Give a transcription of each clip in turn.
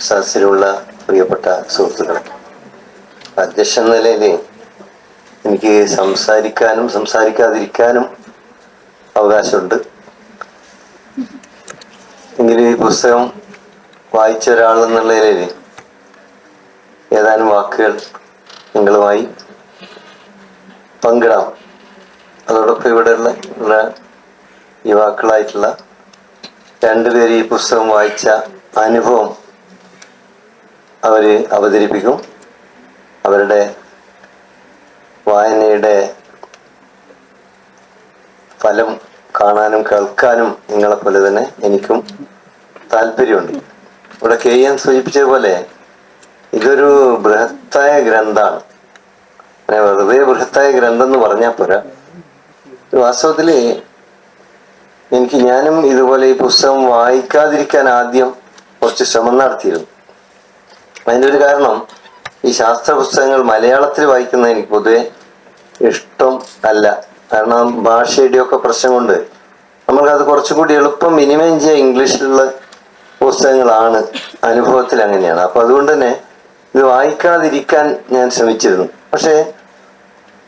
സദസ്സിലുള്ള പ്രിയപ്പെട്ട സുഹൃത്തുക്കളെ അധ്യക്ഷൻ നിലയിൽ എനിക്ക് സംസാരിക്കാനും സംസാരിക്കാതിരിക്കാനും അവകാശമുണ്ട്. എങ്കിലും ഈ പുസ്തകം വായിച്ച ഒരാൾ നിലയിൽ ഏതാനും വാക്കുകൾ നിങ്ങളുമായി പങ്കിടാം. അതോടൊപ്പം ഇവിടെയുള്ള ഉള്ള യുവാക്കളായിട്ടുള്ള രണ്ടുപേര് ഈ പുസ്തകം വായിച്ച അനുഭവം അവർ അവതരിപ്പിക്കും. അവരുടെ വായനയുടെ ഫലം കാണാനും കേൾക്കാനും നിങ്ങളെ പോലെ തന്നെ എനിക്കും താല്പര്യമുണ്ട്. ഇവിടെ കെ എൻ സൂചിപ്പിച്ചതുപോലെ ഇതൊരു ബൃഹത്തായ ഗ്രന്ഥാണ് അങ്ങനെ വെറുതെ ബൃഹത്തായ ഗ്രന്ഥം എന്ന് പറഞ്ഞാൽ പോരാ. വാസ്തവത്തിൽ എനിക്ക് ഞാനും ഇതുപോലെ ഈ പുസ്തകം വായിക്കാതിരിക്കാൻ ആദ്യം കുറച്ച് ശ്രമം നടത്തിയിരുന്നു. അതിന്റെ ഒരു കാരണം ഈ ശാസ്ത്ര പുസ്തകങ്ങൾ മലയാളത്തിൽ വായിക്കുന്നത് എനിക്ക് പൊതുവെ ഇഷ്ടം അല്ല. കാരണം ഭാഷയുടെ ഒക്കെ പ്രശ്നം കൊണ്ട് നമ്മൾക്കത് കുറച്ചും കൂടി എളുപ്പം മിനിമം ചെയ്യാൻ ഇംഗ്ലീഷിലുള്ള പുസ്തകങ്ങളാണ് അനുഭവത്തിൽ അങ്ങനെയാണ്. അപ്പൊ അതുകൊണ്ട് തന്നെ ഇത് വായിക്കാതിരിക്കാൻ ഞാൻ ശ്രമിച്ചിരുന്നു. പക്ഷേ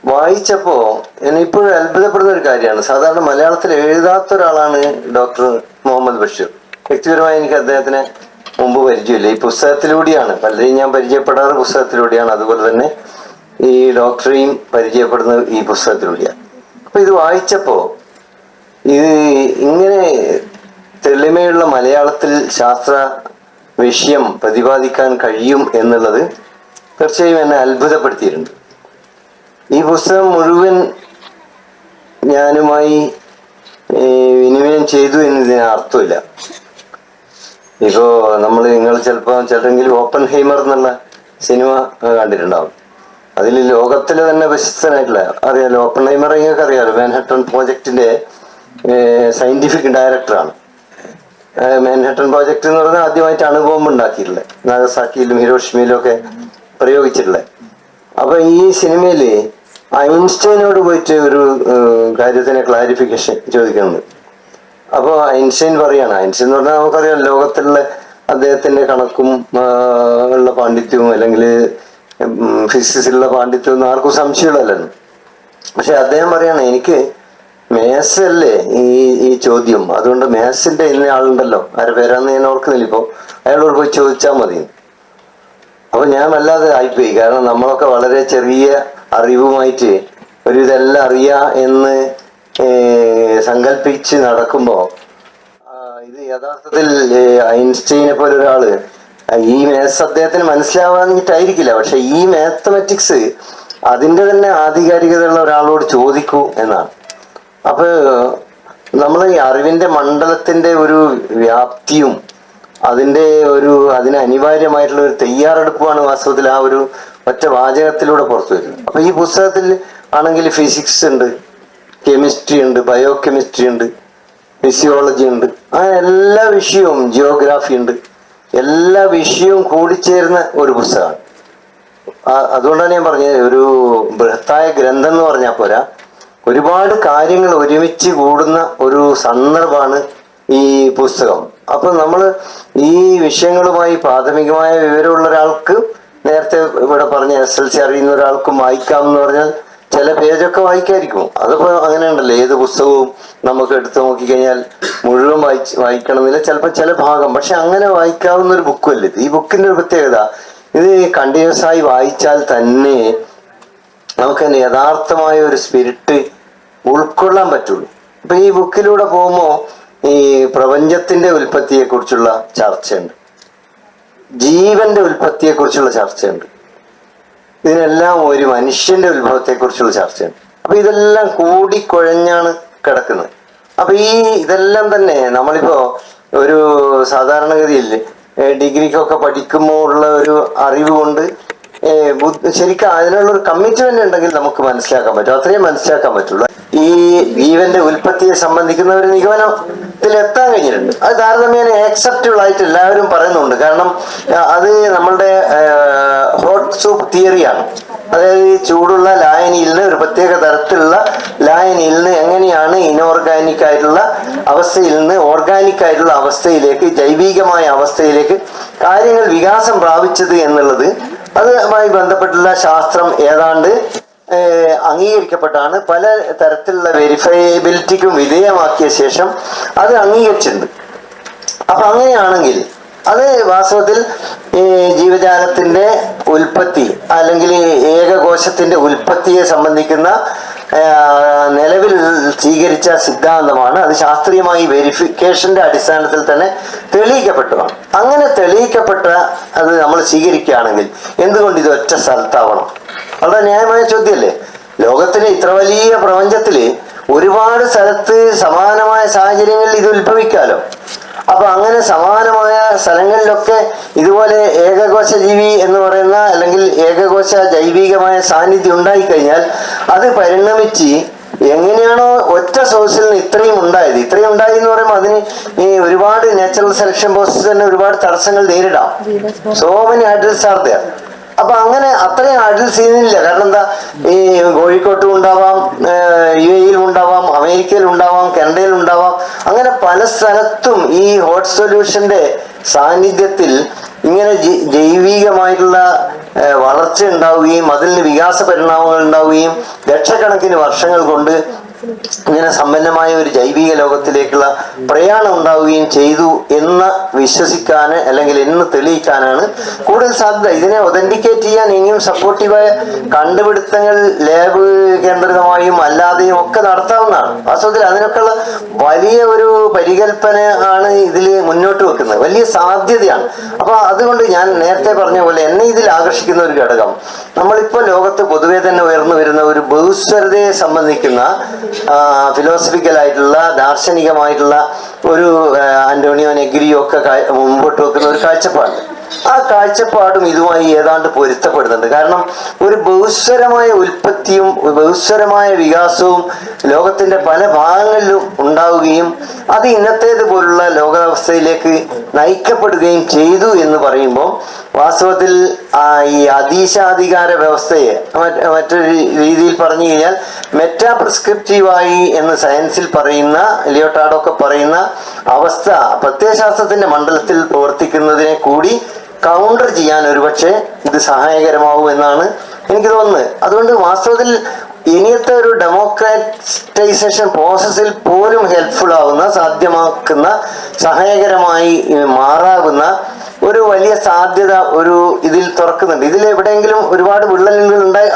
വായിച്ചപ്പോ എന്നെ ഇപ്പോഴും അത്ഭുതപ്പെടുന്ന ഒരു കാര്യമാണ്. സാധാരണ മലയാളത്തിൽ എഴുതാത്ത ഒരാളാണ് ഡോക്ടർ മുഹമ്മദ് ബഷീർ. വ്യക്തിപരമായി എനിക്ക് അദ്ദേഹത്തിനെ മുമ്പ് പരിചയമില്ല. ഈ പുസ്തകത്തിലൂടെയാണ് പലരെയും ഞാൻ പരിചയപ്പെടാറ് പുസ്തകത്തിലൂടെയാണ്. അതുപോലെ തന്നെ ഈ ഡോക്ടറെയും പരിചയപ്പെടുന്നത് ഈ പുസ്തകത്തിലൂടെയാണ്. അപ്പൊ ഇത് വായിച്ചപ്പോ ഇത് ഇങ്ങനെ തെളിമയുള്ള മലയാളത്തിൽ ശാസ്ത്ര വിഷയം പ്രതിപാദിക്കാൻ കഴിയും എന്നുള്ളത് തീർച്ചയായും എന്നെ അത്ഭുതപ്പെടുത്തിയിട്ടുണ്ട്. ഈ പുസ്തകം മുഴുവൻ ഞാനുമായി വിനിമയം ചെയ്തു എന്നതിന് അർത്ഥമില്ല. ഇപ്പോ നമ്മൾ നിങ്ങൾ ചിലപ്പോൾ ചിലരെങ്കിലും ഓപ്പൺ ഹൈമർ എന്നുള്ള സിനിമ കണ്ടിട്ടുണ്ടാവും. അതിൽ ലോകത്തിലെ തന്നെ പ്രശസ്തനായിട്ടുള്ള അറിയാലോ ഓപ്പൺ ഹൈമർ നിങ്ങൾക്ക് അറിയാലോ മാൻഹട്ടൺ പ്രോജക്റ്റിന്റെ സയന്റിഫിക് ഡയറക്ടറാണ്. മാൻഹട്ടൺ പ്രോജക്റ്റ് എന്ന് പറഞ്ഞാൽ ആദ്യമായിട്ട് അണുബോംബ് ഉണ്ടാക്കിയിട്ടുള്ളത് നാഗസാക്കിയിലും ഹിരോഷിമയിലും ഒക്കെ പ്രയോഗിച്ചിട്ടുള്ളത് അപ്പൊ ഈ സിനിമയിൽ ഐൻസ്റ്റൈനോട് പോയിട്ട് ഒരു കാര്യത്തിന് ക്ലാരിഫിക്കേഷൻ ചോദിക്കുന്നുണ്ട്. അപ്പോൾ ഐൻസ്റ്റൈൻ പറയാണ്. ഐൻസ്റ്റൈൻ എന്ന് പറഞ്ഞാൽ നമുക്കറിയാം ലോകത്തിലുള്ള അദ്ദേഹത്തിന്റെ കണക്കും ഉള്ള പാണ്ഡിത്യവും അല്ലെങ്കിൽ ഫിസിക്സിലുള്ള പാണ്ഡിത്യവും ആർക്കും സംശയമുള്ളല്ലോ പക്ഷെ അദ്ദേഹം പറയാണ് എനിക്ക് മേസല്ലേ ഈ ഈ ചോദ്യം. അതുകൊണ്ട് മേസിന്റെ ഇന്ന ആളുണ്ടല്ലോ. ആരെ പേരാന്ന് ഞാൻ ഓർക്കുന്നില്ല. ഇപ്പോ അയാളോട് പോയി ചോദിച്ചാൽ മതി. അപ്പൊ ഞാൻ വല്ലാതെ ആയിപ്പോയി. കാരണം നമ്മളൊക്കെ വളരെ ചെറിയ അറിവുമായിട്ട് ഒരു ഇതെല്ലാം അറിയാ എന്ന് സങ്കല്പിച്ച് നടക്കുമ്പോ ആ, ഇത് യഥാർത്ഥത്തിൽ ഐൻസ്റ്റൈനെ ഐൻസ്റ്റീനെ പോലെ ഒരാൾ ഈ മാത്സ് അദ്ദേഹത്തിന് മനസ്സിലാവാഞ്ഞിട്ടായിരിക്കില്ല. പക്ഷെ ഈ മാത്തമാറ്റിക്സ് അതിന്റെ തന്നെ ആധികാരികതയുള്ള ഒരാളോട് ചോദിക്കൂ എന്നാണ്. അപ്പൊ നമ്മൾ ഈ അറിവിന്റെ മണ്ഡലത്തിന്റെ ഒരു വ്യാപ്തിയും അതിന്റെ ഒരു അതിന് അനിവാര്യമായിട്ടുള്ള ഒരു തയ്യാറെടുപ്പുമാണ് വാസ്തവത്തിൽ ആ ഒരു ഒറ്റ വാചകത്തിലൂടെ പുറത്തു വരുന്നത്. അപ്പൊ ഈ പുസ്തകത്തിൽ ആണെങ്കിൽ ഫിസിക്സ് ഉണ്ട് കെമിസ്ട്രി ഉണ്ട് ബയോ കെമിസ്ട്രി ഉണ്ട് ഫിസിയോളജി ഉണ്ട്. ആ എല്ലാ വിഷയവും ജിയോഗ്രാഫി ഉണ്ട്. എല്ലാ വിഷയവും കൂടിച്ചേരുന്ന ഒരു പുസ്തകമാണ്. അതുകൊണ്ടാണ് ഞാൻ പറഞ്ഞത് ഒരു ബൃഹത്തായ ഗ്രന്ഥം എന്ന് പറഞ്ഞാൽ പോരാ. ഒരുപാട് കാര്യങ്ങൾ ഒരുമിച്ച് കൂടുന്ന ഒരു സന്ദർഭമാണ് ഈ പുസ്തകം. അപ്പൊ നമ്മൾ ഈ വിഷയങ്ങളുമായി പ്രാഥമികമായ വിവരമുള്ള ഒരാൾക്ക് നേരത്തെ ഇവിടെ പറഞ്ഞ എസ് എൽ സി അറിയുന്ന ഒരാൾക്കും വായിക്കാം എന്ന് പറഞ്ഞാൽ ചില പേജൊക്കെ വായിക്കായിരിക്കും. അതിപ്പോ അങ്ങനെ ഉണ്ടല്ലോ ഏത് പുസ്തകവും നമുക്ക് എടുത്തു നോക്കിക്കഴിഞ്ഞാൽ മുഴുവൻ വായിച്ച് വായിക്കണമെന്നില്ല. ചിലപ്പോൾ ചില ഭാഗം. പക്ഷെ അങ്ങനെ വായിക്കാവുന്ന ഒരു ബുക്കും ഇത്. ഈ ബുക്കിന്റെ ഒരു പ്രത്യേകത ഇത് കണ്ടിന്യൂസ് ആയി വായിച്ചാൽ തന്നെ നമുക്ക് യഥാർത്ഥമായ ഒരു സ്പിരിറ്റ് ഉൾക്കൊള്ളാൻ പറ്റുള്ളൂ. ഇപ്പൊ ഈ ബുക്കിലൂടെ പോകുമ്പോൾ ഈ പ്രപഞ്ചത്തിന്റെ ഉൽപ്പത്തിയെ കുറിച്ചുള്ള ചർച്ചയുണ്ട്. ജീവന്റെ ഉൽപ്പത്തിയെ കുറിച്ചുള്ള ചർച്ചയുണ്ട്. ഇതിനെല്ലാം ഒരു മനുഷ്യന്റെ ഉത്ഭവത്തെ കുറിച്ചുള്ള ചർച്ചയുണ്ട് അപ്പൊ ഇതെല്ലാം കൂടിക്കുഴഞ്ഞാണ് കിടക്കുന്നത്. അപ്പൊ ഈ ഇതെല്ലാം തന്നെ നമ്മളിപ്പോ ഒരു സാധാരണഗതിയിൽ ഡിഗ്രിക്കൊക്കെ പഠിക്കുമ്പോൾ ഉള്ള ഒരു അറിവ് കൊണ്ട് ശരിക്കും അതിനുള്ള ഒരു കമ്മിറ്റ്മെന്റ് ഉണ്ടെങ്കിൽ നമുക്ക് മനസ്സിലാക്കാൻ പറ്റും. അത്രയും മനസ്സിലാക്കാൻ പറ്റുള്ളൂ. ഈ ജീവന്റെ ഉൽപ്പത്തിയെ സംബന്ധിക്കുന്ന ഒരു നിഗമനത്തിൽ എത്താൻ കഴിഞ്ഞിട്ടുണ്ട്. അത് താരതമ്യേന ആക്സെപ്റ്റബിൾ ആയിട്ട് എല്ലാവരും പറയുന്നുണ്ട്. കാരണം അത് നമ്മളുടെ ഹോട്ട് സൂപ്പ് തിയറിയാണ് അതായത് ഈ ചൂടുള്ള ലായനിയിൽ നിന്ന് ഒരു പ്രത്യേക തരത്തിലുള്ള ലായനിയിൽ നിന്ന് എങ്ങനെയാണ് ഇനോർഗാനിക് ആയിട്ടുള്ള അവസ്ഥയിൽ നിന്ന് ഓർഗാനിക് ആയിട്ടുള്ള അവസ്ഥയിലേക്ക് ജൈവികമായ അവസ്ഥയിലേക്ക് കാര്യങ്ങൾ വികാസം പ്രാപിച്ചത് എന്നുള്ളത് അതുമായി ബന്ധപ്പെട്ടുള്ള ശാസ്ത്രം ഏതാണ്ട് അംഗീകരിക്കപ്പെട്ടാണ്. പല തരത്തിലുള്ള വെരിഫയബിലിറ്റിക്കും വിധേയമാക്കിയ ശേഷം അത് അംഗീകരിച്ചിട്ടുണ്ട്. അപ്പൊ അങ്ങനെയാണെങ്കിൽ അത് വാസ്തവത്തിൽ ജീവജാലത്തിന്റെ ഉൽപ്പത്തി അല്ലെങ്കിൽ ഏകകോശത്തിന്റെ ഉൽപ്പത്തിയെ സംബന്ധിക്കുന്ന നിലവിൽ സ്വീകരിച്ച സിദ്ധാന്തമാണ്. അത് ശാസ്ത്രീയമായി വെരിഫിക്കേഷന്റെ അടിസ്ഥാനത്തിൽ തന്നെ തെളിയിക്കപ്പെട്ടതാണ്. അങ്ങനെ തെളിയിക്കപ്പെട്ട അത് നമ്മൾ സ്വീകരിക്കുകയാണെങ്കിൽ എന്തുകൊണ്ട് ഇത് ഒറ്റ സ്ഥലത്താവണം? വളരെ ന്യായമായ ചോദ്യമല്ലേ? ലോകത്തിലെ ഇത്ര വലിയ പ്രപഞ്ചത്തിൽ ഒരുപാട് സ്ഥലത്ത് സമാനമായ സാഹചര്യങ്ങളിൽ ഇത് ഉത്ഭവിക്കാലോ? അപ്പൊ അങ്ങനെ സമാനമായ സ്ഥലങ്ങളിലൊക്കെ ഇതുപോലെ ഏകകോശ ജീവി എന്ന് പറയുന്ന അല്ലെങ്കിൽ ഏകകോശ ജൈവികമായ സാന്നിധ്യം ഉണ്ടായിക്കഴിഞ്ഞാൽ അത് പരിണമിച്ച് എങ്ങനെയാണോ ഒറ്റ സോഴ്സിൽ നിന്ന് ഇത്രയും ഉണ്ടായത്. ഇത്രയും ഉണ്ടായി എന്ന് പറയുമ്പോൾ അതിന് ഈ ഒരുപാട് നാച്ചുറൽ സെലക്ഷൻ പ്രോസസ് തന്നെ ഒരുപാട് തടസ്സങ്ങൾ നേരിടാം. So many hydrals are there അപ്പൊ അങ്ങനെ അത്രയും അടിൽ സീനില്ല കാരണം എന്താ? ഈ കോഴിക്കോട്ടും ഉണ്ടാവാം യു എയിലും ഉണ്ടാവാം അമേരിക്കയിൽ ഉണ്ടാവാം കാനഡയിൽ ഉണ്ടാവാം. അങ്ങനെ പല സ്ഥലത്തും ഈ ഹോട്ട് സൊല്യൂഷന്റെ സാന്നിധ്യത്തിൽ ഇങ്ങനെ ജൈവികമായിട്ടുള്ള വളർച്ച ഉണ്ടാവുകയും അതിന് വികാസ പരിണാമങ്ങൾ ഉണ്ടാവുകയും ലക്ഷക്കണക്കിന് വർഷങ്ങൾ കൊണ്ട് ഇങ്ങനെ സമ്പന്നമായ ഒരു ജൈവിക ലോകത്തിലേക്കുള്ള പ്രയാണം ഉണ്ടാവുകയും ചെയ്തു എന്ന് വിശ്വസിക്കാൻ അല്ലെങ്കിൽ എന്ന് തെളിയിക്കാനാണ് കൂടുതൽ സാധ്യത. ഇതിനെ ഒതന്റിക്കേറ്റ് ചെയ്യാൻ ഇനിയും സപ്പോർട്ടീവായ കണ്ടുപിടുത്തങ്ങൾ ലാബ് കേന്ദ്രിതമായും അല്ലാതെയും ഒക്കെ നടത്താവുന്നതാണ്. വാസ്തവത്തിൽ അതിനൊക്കെയുള്ള വലിയ ഒരു പരികല്പന ആണ് ഇതിൽ മുന്നോട്ട് വെക്കുന്നത്. വലിയ സാധ്യതയാണ്. അപ്പൊ അതുകൊണ്ട് ഞാൻ നേരത്തെ പറഞ്ഞ പോലെ എന്നെ ഇതിൽ ആകർഷിക്കുന്ന ഒരു ഘടകം. നമ്മളിപ്പോൾ ലോകത്ത് പൊതുവെ തന്നെ ഉയർന്നു വരുന്ന ഒരു ബഹുസ്വരതയെ സംബന്ധിക്കുന്ന ഫിലോസഫിക്കൽ ആയിട്ടുള്ള ദാർശനികമായിട്ടുള്ള ഒരു ആന്റോണിയോ നെഗ്രിയോ ഒക്കെ മുമ്പോട്ട് വെക്കുന്ന ഒരു കാഴ്ചപ്പാട് ആ കാഴ്ചപ്പാടും ഇതുമായി ഏതാണ്ട് പൊരുത്തപ്പെടുന്നുണ്ട്. കാരണം ഒരു ബഹുസ്വരമായ ഉൽപ്പത്തിയും ബഹുസ്വരമായ വികാസവും ലോകത്തിന്റെ പല ഭാഗങ്ങളിലും ഉണ്ടാവുകയും അത് ഇന്നത്തേത് പോലുള്ള ലോകാവസ്ഥയിലേക്ക് നയിക്കപ്പെടുകയും ചെയ്തു എന്ന് പറയുമ്പോൾ വാസ്തവത്തിൽ ഈ അതീശാധികാര വ്യവസ്ഥയെ മറ്റ് മറ്റൊരു രീതിയിൽ പറഞ്ഞു കഴിഞ്ഞാൽ മെറ്റാ പ്രിസ്ക്രിപ്റ്റീവായി എന്ന് സയൻസിൽ പറയുന്ന ലിയോട്ടാഡൊക്കെ പറയുന്ന അവസ്ഥ പ്രത്യയശാസ്ത്രത്തിന്റെ മണ്ഡലത്തിൽ പ്രവർത്തിക്കുന്നതിനെ കൂടി കൗണ്ടർ ചെയ്യാൻ ഒരുപക്ഷെ ഇത് സഹായകരമാവും എന്നാണ് എനിക്ക് തോന്നുന്നത്. അതുകൊണ്ട് വാസ്തവത്തിൽ ഇനിയത്തെ ഒരു ഡെമോക്രാറ്റൈസേഷൻ പ്രോസസ്സിൽ പോലും ഹെൽപ്ഫുൾ ആവുന്ന സാധ്യമാക്കുന്ന സഹായകരമായി മാറാവുന്ന ഒരു വലിയ സാധ്യത ഒരു ഇതിൽ തുറക്കുന്നുണ്ട്. ഇതിൽ എവിടെയെങ്കിലും ഒരുപാട് വിള്ളലുകൾ ഉണ്ടായി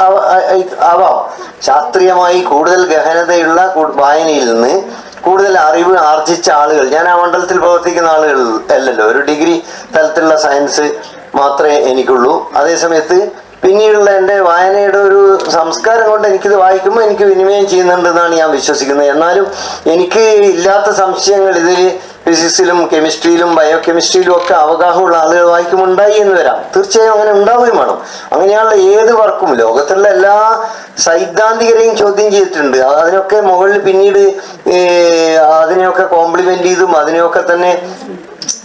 ആവ- ശാസ്ത്രീയമായി കൂടുതൽ ഗഹനതയുള്ള വായനയിൽ നിന്ന് കൂടുതൽ അറിവ് ആർജിച്ച ആളുകൾ ഞാൻ ആ മണ്ഡലത്തിൽ പ്രവർത്തിക്കുന്ന ആളുകൾ അല്ലല്ലോ. ഒരു ഡിഗ്രി തലത്തിലുള്ള സയൻസ് മാത്രമേ എനിക്കുള്ളൂ. അതേസമയത്ത് പിന്നീടുള്ള എന്റെ വായനയുടെ ഒരു സംസ്കാരം കൊണ്ട് എനിക്കിത് വായിക്കുമ്പോൾ എനിക്ക് വിനിമയം ചെയ്യുന്നുണ്ടെന്നാണ് ഞാൻ വിശ്വസിക്കുന്നത്. എന്നാലും എനിക്ക് ഇല്ലാത്ത സംശയങ്ങൾ ഇതിൽ ഫിസിക്സിലും കെമിസ്ട്രിയിലും ബയോ കെമിസ്ട്രിയിലും ഒക്കെ അവഗാഹമുള്ള ആളുകൾ വായിക്കുമ്പോൾ ഉണ്ടായി എന്ന് വരാം. തീർച്ചയായും അങ്ങനെ ഉണ്ടാവുകയും വേണം. അങ്ങനെയുള്ള ഏത് വർക്കും. ലോകത്തുള്ള എല്ലാ സൈദ്ധാന്തികരെയും ചോദ്യം ചെയ്തിട്ടുണ്ട്. അതിനൊക്കെ മുകളിൽ പിന്നീട് അതിനെയൊക്കെ കോംപ്ലിമെന്റ് ചെയ്തും അതിനെയൊക്കെ തന്നെ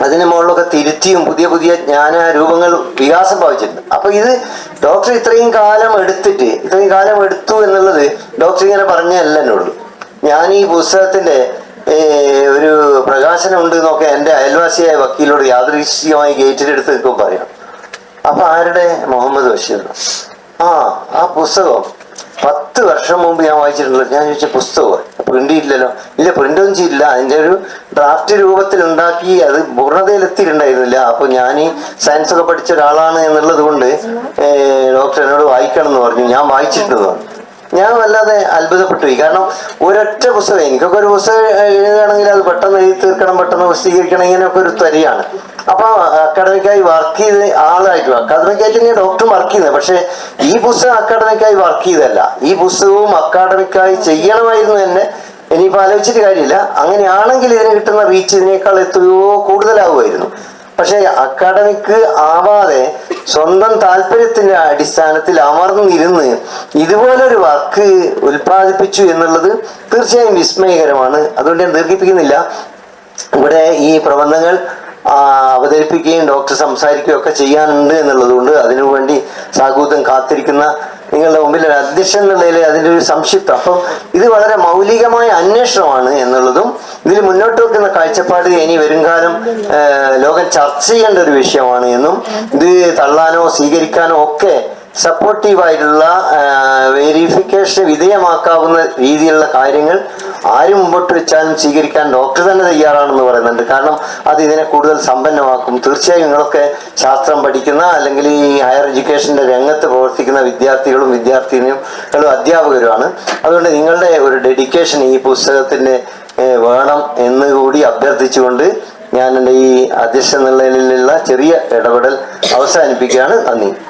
അതിന് മുകളിലൊക്കെ തിരുത്തിയും പുതിയ പുതിയ ജ്ഞാന രൂപങ്ങൾ വികാസം ഭാവിച്ചിട്ടുണ്ട്. അപ്പൊ ഇത് ഡോക്ടർ ഇത്രയും കാലം എടുത്തിട്ട് ഇത്രയും കാലം എടുത്തു എന്നുള്ളത് ഡോക്ടർ ഇങ്ങനെ പറഞ്ഞല്ല എന്നുള്ളൂ ഞാൻ ഈ പുസ്തകത്തിന്റെ ഒരു പ്രകാശനം ഉണ്ട് എന്നൊക്കെ എന്റെ അയൽവാസിയായ വക്കീലോട് യാദൃശ്ചികമായി ഗേറ്റിലെടുത്ത് നിൽക്കും പറയാം. അപ്പൊ ആരുടെ? മുഹമ്മദ് ബഷീർ. ആ ആ പുസ്തകം പത്ത് വർഷം മുമ്പ് ഞാൻ വായിച്ചിട്ടുള്ളൂ ഞാൻ ചോദിച്ച പുസ്തകം? പ്രിന്റ് ഇല്ലല്ലോ ഇല്ല പ്രിന്റ് ഒന്നും ചെയ്തില്ല അതിന്റെ ഒരു ഡ്രാഫ്റ്റ് രൂപത്തിൽ ഉണ്ടാക്കി അത് പൂർണതയിലെത്തിയിട്ടുണ്ടായിരുന്നില്ല. അപ്പൊ ഞാൻ ഈ സയൻസ് ഒക്കെ പഠിച്ച ഒരാളാണ് എന്നുള്ളത് കൊണ്ട് ഡോക്ടർ എന്നോട് വായിക്കണം എന്ന് പറഞ്ഞു. ഞാൻ വായിച്ചിട്ടുണ്ടെന്ന് പറഞ്ഞു ഞാൻ വല്ലാതെ അത്ഭുതപ്പെട്ടു. പോയി കാരണം ഒരൊറ്റ പുസ്തകം എനിക്കൊക്കെ ഒരു പുസ്തകം എഴുതുകയാണെങ്കിൽ അത് പെട്ടെന്ന് എഴുതി തീർക്കണം പെട്ടെന്ന് പ്രസിദ്ധീകരിക്കണം ഇങ്ങനെയൊക്കെ ഒരു ത്വരയാണ്. അപ്പൊ അക്കാഡമിക്കായി വർക്ക് ചെയ്ത് ആളായിട്ട് അക്കാഡമിക്കായിട്ട് ഞാൻ ഡോക്ടർ വർക്ക് ചെയ്യുന്നത്. പക്ഷെ ഈ പുസ്തകം അക്കാഡമിക്കായി വർക്ക് ചെയ്തല്ല ഈ പുസ്തകവും അക്കാഡമിക്കായി ചെയ്യണമായിരുന്നു തന്നെ. ഇനിയിപ്പോ ആലോചിച്ചിട്ട് കാര്യമില്ല. അങ്ങനെയാണെങ്കിൽ ഇതിന് കിട്ടുന്ന റീച്ച് ഇതിനേക്കാൾ എത്രയോ കൂടുതലാവുമായിരുന്നു. പക്ഷെ അക്കാഡമിക് ആവാതെ സ്വന്തം താല്പര്യത്തിന്റെ അടിസ്ഥാനത്തിൽ അമർന്നിരുന്ന് ഇതുപോലൊരു വർക്ക് ഉൽപ്പാദിപ്പിച്ചു എന്നുള്ളത് തീർച്ചയായും വിസ്മയകരമാണ്. അതുകൊണ്ട് ഞാൻ ദീർഘിപ്പിക്കുന്നില്ല. ഇവിടെ ഈ പ്രബന്ധങ്ങൾ അവതരിപ്പിക്കുകയും ഡോക്ടർ സംസാരിക്കുകയും ഒക്കെ ചെയ്യാനുണ്ട് എന്നുള്ളതുകൊണ്ട് അതിനുവേണ്ടി സാഗൂതം കാത്തിരിക്കുന്ന നിങ്ങളുടെ മുമ്പിൽ ഒരു അധ്യക്ഷൻ എന്നുള്ളതിൽ അതിന്റെ ഒരു സംക്ഷിപ്തം. അപ്പം ഇത് വളരെ മൗലികമായ അന്വേഷണമാണ് എന്നുള്ളതും ഇതിൽ മുന്നോട്ട് വെക്കുന്ന കാഴ്ചപ്പാട് ഇനി വരുംകാലം കാലം ലോകം ചർച്ച ചെയ്യേണ്ട ഒരു വിഷയമാണ് എന്നും ഇത് തള്ളാനോ സ്വീകരിക്കാനോ ഒക്കെ സപ്പോർട്ടീവായിട്ടുള്ള വെരിഫിക്കേഷൻ വിധേയമാക്കാവുന്ന രീതിയിലുള്ള കാര്യങ്ങൾ ആരും മുമ്പോട്ട് വെച്ചാലും സ്വീകരിക്കാൻ ഡോക്ടർ തന്നെ തയ്യാറാണെന്ന് പറയുന്നുണ്ട്. കാരണം അത് ഇതിനെ കൂടുതൽ സമ്പന്നമാക്കും. തീർച്ചയായും നിങ്ങളൊക്കെ ശാസ്ത്രം പഠിക്കുന്ന അല്ലെങ്കിൽ ഈ ഹയർ എഡ്യൂക്കേഷന്റെ രംഗത്ത് പ്രവർത്തിക്കുന്ന വിദ്യാർത്ഥികളും വിദ്യാർത്ഥിനികളും അധ്യാപകരുമാണ്. അതുകൊണ്ട് നിങ്ങളുടെ ഒരു ഡെഡിക്കേഷൻ ഈ പുസ്തകത്തിന് വേണം എന്ന് കൂടി അഭ്യർത്ഥിച്ചുകൊണ്ട് ഞാൻ എന്റെ ഈ അധ്യക്ഷ നിലയിലുള്ള ചെറിയ ഇടപെടൽ അവസാനിപ്പിക്കുകയാണ്. നന്ദി.